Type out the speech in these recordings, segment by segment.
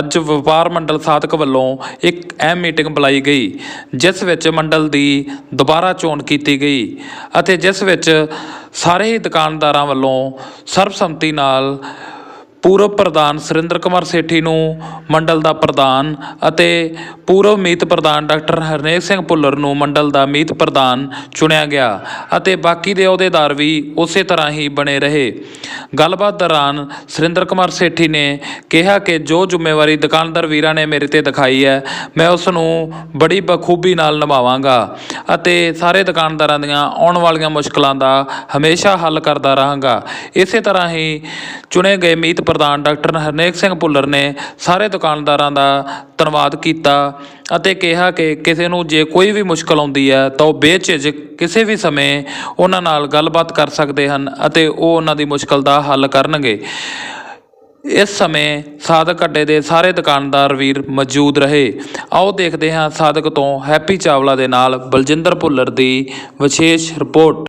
ਅੱਜ ਵਪਾਰ ਮੰਡਲ ਸਾਧਕ ਵੱਲੋਂ ਇੱਕ ਅਹਿਮ ਮੀਟਿੰਗ ਬੁਲਾਈ ਗਈ, ਜਿਸ ਵਿੱਚ ਮੰਡਲ ਦੀ ਦੁਬਾਰਾ ਚੋਣ ਕੀਤੀ ਗਈ ਅਤੇ ਜਿਸ ਵਿੱਚ ਸਾਰੇ ਹੀ ਦੁਕਾਨਦਾਰਾਂ ਵੱਲੋਂ ਸਰਬਸੰਮਤੀ ਨਾਲ ਪੂਰਬ ਪ੍ਰਧਾਨ ਸੁਰਿੰਦਰ ਕੁਮਾਰ ਸੇਠੀ ਨੂੰ ਮੰਡਲ ਦਾ ਪ੍ਰਧਾਨ ਅਤੇ ਪੂਰਬ ਮੀਤ ਪ੍ਰਧਾਨ ਡਾਕਟਰ ਹਰਨੇਕ ਸਿੰਘ ਭੁੱਲਰ ਨੂੰ ਮੰਡਲ ਦਾ ਮੀਤ ਪ੍ਰਧਾਨ ਚੁਣਿਆ ਗਿਆ ਅਤੇ ਬਾਕੀ ਦੇ ਅਹੁਦੇਦਾਰ ਵੀ ਉਸੇ ਤਰ੍ਹਾਂ ਹੀ ਬਣੇ ਰਹੇ। ਗੱਲਬਾਤ ਦੌਰਾਨ ਸੁਰਿੰਦਰ ਕੁਮਾਰ ਸੇਠੀ ਨੇ ਕਿਹਾ ਕਿ ਜੋ ਜ਼ਿੰਮੇਵਾਰੀ ਦੁਕਾਨਦਾਰ ਵੀਰਾਂ ਨੇ ਮੇਰੇ ਤੇ ਦਿਖਾਈ ਹੈ, ਮੈਂ ਉਸ ਨੂੰ ਬੜੀ ਬਖੂਬੀ ਨਾਲ ਨਿਭਾਵਾਂਗਾ ਅਤੇ ਸਾਰੇ ਦੁਕਾਨਦਾਰਾਂ ਦੀਆਂ ਆਉਣ ਵਾਲੀਆਂ ਮੁਸ਼ਕਲਾਂ ਦਾ ਹਮੇਸ਼ਾ ਹੱਲ ਕਰਦਾ ਰਹਾਂਗਾ। ਇਸੇ ਤਰ੍ਹਾਂ ਹੀ ਚੁਣੇ ਗਏ ਮੀਤ ਪ੍ਰਧਾਨ ਡਾਕਟਰ ਹਰਨੇਕ ਸਿੰਘ ਭੁੱਲਰ ਨੇ ਸਾਰੇ ਦੁਕਾਨਦਾਰਾਂ ਦਾ ਧੰਨਵਾਦ ਕੀਤਾ ਅਤੇ ਕਿਹਾ ਕਿ ਕਿਸੇ ਨੂੰ ਜੇ ਕੋਈ ਵੀ ਮੁਸ਼ਕਲ ਆਉਂਦੀ ਹੈ ਤਾਂ ਉਹ ਬੇਝਿਜਕ ਕਿਸੇ ਵੀ ਸਮੇਂ ਉਹਨਾਂ ਨਾਲ ਗੱਲਬਾਤ ਕਰ ਸਕਦੇ ਹਨ ਅਤੇ ਉਹ ਉਹਨਾਂ ਦੀ ਮੁਸ਼ਕਲ ਦਾ ਹੱਲ ਕਰਨਗੇ। ਇਸ ਸਮੇਂ ਸਾਦਕ ਅੱਡੇ ਦੇ ਸਾਰੇ ਦੁਕਾਨਦਾਰ ਵੀਰ ਮੌਜੂਦ ਰਹੇ। ਆਓ ਦੇਖਦੇ ਹਾਂ ਸਾਦਕ ਤੋਂ ਹੈਪੀ ਚਾਵਲਾ ਦੇ ਨਾਲ ਬਲਜਿੰਦਰ ਭੁੱਲਰ ਦੀ ਵਿਸ਼ੇਸ਼ ਰਿਪੋਰਟ।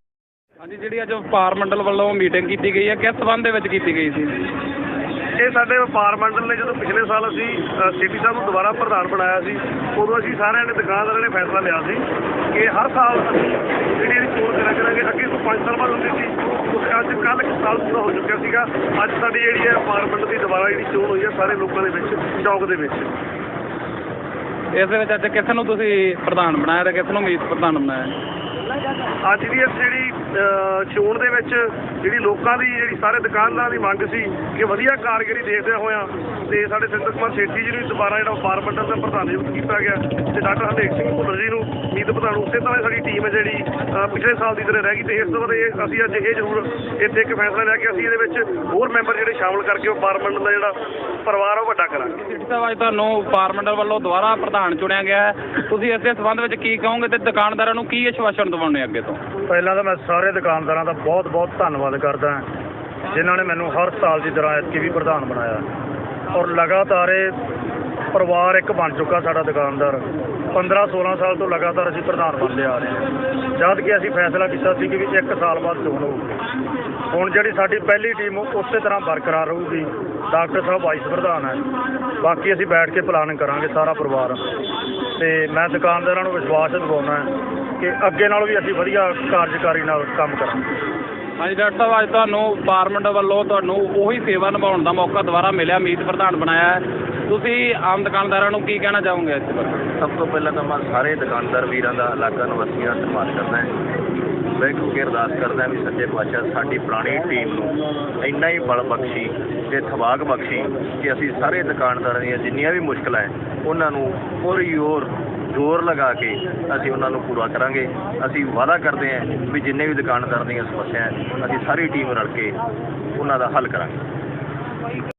ਹਾਂਜੀ, ਜਿਹੜੀ ਅੱਜ ਵਪਾਰ ਮੰਡਲ ਵੱਲੋਂ ਮੀਟਿੰਗ ਕੀਤੀ ਗਈ ਹੈ, ਕਿਸ ਸੰਬੰਧ ਦੇ ਵਿੱਚ ਕੀਤੀ ਗਈ ਸੀ? ਇਹ ਸਾਡੇ ਵਪਾਰ ਮੰਡਲ ਨੇ ਜਦੋਂ ਪਿਛਲੇ ਸਾਲ ਅਸੀਂ ਸੀਪੀ ਸਾਹਿਬ ਨੂੰ ਦੁਬਾਰਾ ਪ੍ਰਧਾਨ ਬਣਾਇਆ ਸੀ, ਉਦੋਂ ਅਸੀਂ ਸਾਰਿਆਂ ਨੇ, ਦੁਕਾਨਦਾਰਾਂ ਨੇ ਫੈਸਲਾ ਲਿਆ ਸੀ ਕਿ ਹਰ ਸਾਲ ਅਸੀਂ ਜਿਹੜੀ ਇਹਦੀ ਚੋਣ ਕਰਿਆ ਕਰਾਂਗੇ। ਅੱਗੇ ਤੋਂ 5 ਸਾਲ ਬਾਅਦ ਹੁੰਦੀ ਸੀ, ਉਸ ਅੱਜ ਕੱਲ੍ਹ ਇੱਕ ਸਾਲ ਪੂਰਾ ਹੋ ਚੁੱਕਿਆ ਸੀਗਾ। ਅੱਜ ਸਾਡੀ ਜਿਹੜੀ ਹੈ ਵਪਾਰ ਮੰਡਲ ਦੀ ਦੁਬਾਰਾ ਜਿਹੜੀ ਚੋਣ ਹੋਈ ਹੈ, ਸਾਰੇ ਲੋਕਾਂ ਦੇ ਵਿੱਚ, ਚੌਕ ਦੇ ਵਿੱਚ। ਇਸ ਦੇ ਵਿੱਚ ਅੱਜ ਕਿਸ ਨੂੰ ਤੁਸੀਂ ਪ੍ਰਧਾਨ ਬਣਾਇਆ ਤੇ ਕਿਸ ਨੂੰ ਮੀਤ ਪ੍ਰਧਾਨ ਬਣਾਇਆ? ਅੱਜ ਦੀ ਇਸ ਜਿਹੜੀ ਅਹ, ਚੋਣ ਦੇ ਵਿੱਚ ਜਿਹੜੀ ਲੋਕਾਂ ਦੀ ਜਿਹੜੀ ਸਾਰੇ ਦੁਕਾਨਦਾਰਾਂ ਦੀ ਮੰਗ ਸੀ ਕਿ ਵਧੀਆ ਕਾਰਗਰੀ ਦੇਖਦੇ ਹੋਇਆਂ ਤੇ ਸਾਡੇ ਸਿੰਦਰ ਕੁਮਾਰ ਸੇਠੀ ਜੀ ਨੂੰ ਦੁਬਾਰਾ ਜਿਹੜਾ ਵਪਾਰ ਮੰਡਲ ਦਾ ਪ੍ਰਧਾਨ ਨਿਯੁਕਤ ਕੀਤਾ ਗਿਆ ਤੇ ਡਾਕਟਰ ਹਰਦੇਵ ਸਿੰਘ ਭੁੱਲਰ ਜੀ ਨੂੰ ਪ੍ਰਧਾਨ ਉਸੇ ਤਰ੍ਹਾਂ ਸਾਡੀ ਟੀਮ ਹੈ ਜਿਹੜੀ ਪਿਛਲੇ ਸਾਲ ਦੀ ਤਰ੍ਹਾਂ ਰਹਿ ਗਈ ਤੇ ਇਸ ਤੋਂ ਬਾਅਦ ਇਹ ਅਸੀਂ ਅੱਜ ਇਹ ਜ਼ਰੂਰ ਇੱਥੇ ਇੱਕ ਫੈਸਲਾ ਲਿਆ ਕਿ ਅਸੀਂ ਇਹਦੇ ਵਿੱਚ ਹੋਰ ਮੈਂਬਰ ਜਿਹੜੇ ਸ਼ਾਮਲ ਕਰਕੇ ਵਪਾਰ ਮੰਡਲ ਦਾ ਜਿਹੜਾ ਪਰਿਵਾਰ ਉਹ ਵੱਡਾ ਕਰਾਂਗੇ। ਸਿੱਟੀ ਅੱਜ ਤੁਹਾਨੂੰ ਮੰਡਲ ਵੱਲੋਂ ਦੁਬਾਰਾ ਪ੍ਰਧਾਨ ਚੁਣਿਆ ਗਿਆ ਹੈ। ਤੁਸੀਂ ਇਸ ਦੇ ਸਬੰਧ ਵਿੱਚ ਕੀ ਕਹੋਗੇ ਤੇ ਦੁਕਾਨਦਾਰਾਂ ਨੂੰ ਕੀ ਆਸ਼ਵਾਸਨ ਦਿਵਾਉਣੇ ਅੱਗੇ ਤੋਂ? ਪਹਿਲਾਂ ਤਾਂ ਮੈਂ ਸਾਰੇ ਦੁਕਾਨਦਾਰਾਂ ਦਾ ਬਹੁਤ ਬਹੁਤ ਧੰਨਵਾਦ ਕਰਦਾ ਹਾਂ ਜਿਨ੍ਹਾਂ ਨੇ ਮੈਨੂੰ ਹਰ ਸਾਲ ਦੀ ਤਰ੍ਹਾਂ ਐਤਕੀ ਵੀ ਪ੍ਰਧਾਨ ਬਣਾਇਆ। ਔਰ ਲਗਾਤਾਰ ਇਹ ਪਰਿਵਾਰ ਇੱਕ ਬਣ ਚੁੱਕਾ ਸਾਡਾ ਦੁਕਾਨਦਾਰ। 15 16 ਸਾਲ ਤੋਂ ਲਗਾਤਾਰ ਅਸੀਂ ਪ੍ਰਧਾਨ ਬਣਦੇ ਆ ਰਹੇ ਹਾਂ। ਜਦ ਕਿ ਅਸੀਂ ਫੈਸਲਾ ਕੀਤਾ ਸੀ ਕਿ ਵੀ ਇੱਕ ਸਾਲ ਬਾਅਦ ਚੋਣ ਹੋਊਗੀ। ਹੁਣ ਜਿਹੜੀ ਸਾਡੀ ਪਹਿਲੀ ਟੀਮ ਉਸੇ ਤਰ੍ਹਾਂ ਬਰਕਰਾਰ ਰਹੂਗੀ। ਡਾਕਟਰ ਸਾਹਿਬ ਵਾਈਸ ਪ੍ਰਧਾਨ ਹੈ। ਬਾਕੀ ਅਸੀਂ ਬੈਠ ਕੇ ਪਲਾਨਿੰਗ ਕਰਾਂਗੇ ਸਾਰਾ ਪਰਿਵਾਰ। ਤੇ ਮੈਂ ਦੁਕਾਨਦਾਰਾਂ ਨੂੰ ਵਿਸ਼ਵਾਸ ਦਿਵਾਉਣਾ ਹੈ ਕਿ ਅੱਗੇ ਨਾਲੋਂ ਵੀ ਅਸੀਂ ਵਧੀਆ ਕਾਰਜਕਾਰੀ ਨਾਲ ਕੰਮ ਕਰਾਂਗੇ। ਹਾਂਜੀ, ਡਾਕਟਰ ਸਾਹਿਬ, ਅੱਜ ਤੁਹਾਨੂੰ ਵਪਾਰ ਵੱਲੋਂ ਤੁਹਾਨੂੰ ਉਹੀ ਸੇਵਾ ਨਿਭਾਉਣ ਦਾ ਮੌਕਾ ਦੁਬਾਰਾ ਮਿਲਿਆ। ਮੀਤ ਪ੍ਰਧਾਨ ਬਣਾਇਆ ਤੁਸੀਂ ਆਮ ਦੁਕਾਨਦਾਰਾਂ ਨੂੰ ਕੀ ਕਹਿਣਾ ਚਾਹੋਗੇ ਇਸ ਬਾਰੇ ਸਭ ਤੋਂ ਪਹਿਲਾਂ ਤਾਂ ਮੈਂ ਸਾਰੇ ਦੁਕਾਨਦਾਰ ਵੀਰਾਂ ਦਾ ਇਲਾਕਾ ਨਿਵਾਸੀਆਂ ਦਾ ਧੰਨਵਾਦ ਕਰਦਾ ਹਾਂ। ਵਾਹਿਗੁਰੂ ਅੱਗੇ ਅਰਦਾਸ ਕਰਦਾ ਵੀ ਸੱਚੇ ਪਾਤਸ਼ਾਹ ਸਾਡੀ ਪੁਰਾਣੀ ਟੀਮ ਨੂੰ ਇੰਨਾ ਹੀ ਬਲ ਬਖਸ਼ੀ ਤੇ ਥਵਾਕ ਬਖਸ਼ੀ ਕਿ ਅਸੀਂ ਸਾਰੇ ਦੁਕਾਨਦਾਰਾਂ ਦੀਆਂ ਜਿੰਨੀਆਂ ਵੀ ਮੁਸ਼ਕਲਾਂ ਹੈ ਉਹਨਾਂ ਨੂੰ ਪੂਰੀ ਹੋਰ ਜ਼ੋਰ ਲਗਾ ਕੇ ਅਸੀਂ ਉਹਨਾਂ ਨੂੰ ਪੂਰਾ ਕਰਾਂਗੇ। ਅਸੀਂ ਵਾਅਦਾ ਕਰਦੇ ਹਾਂ ਵੀ ਜਿੰਨੇ ਵੀ ਦੁਕਾਨਦਾਰ ਦੀਆਂ ਸਮੱਸਿਆ ਹੈ ਅਸੀਂ ਸਾਰੀ ਟੀਮ ਰਲ ਕੇ ਉਹਨਾਂ ਦਾ ਹੱਲ ਕਰਾਂਗੇ।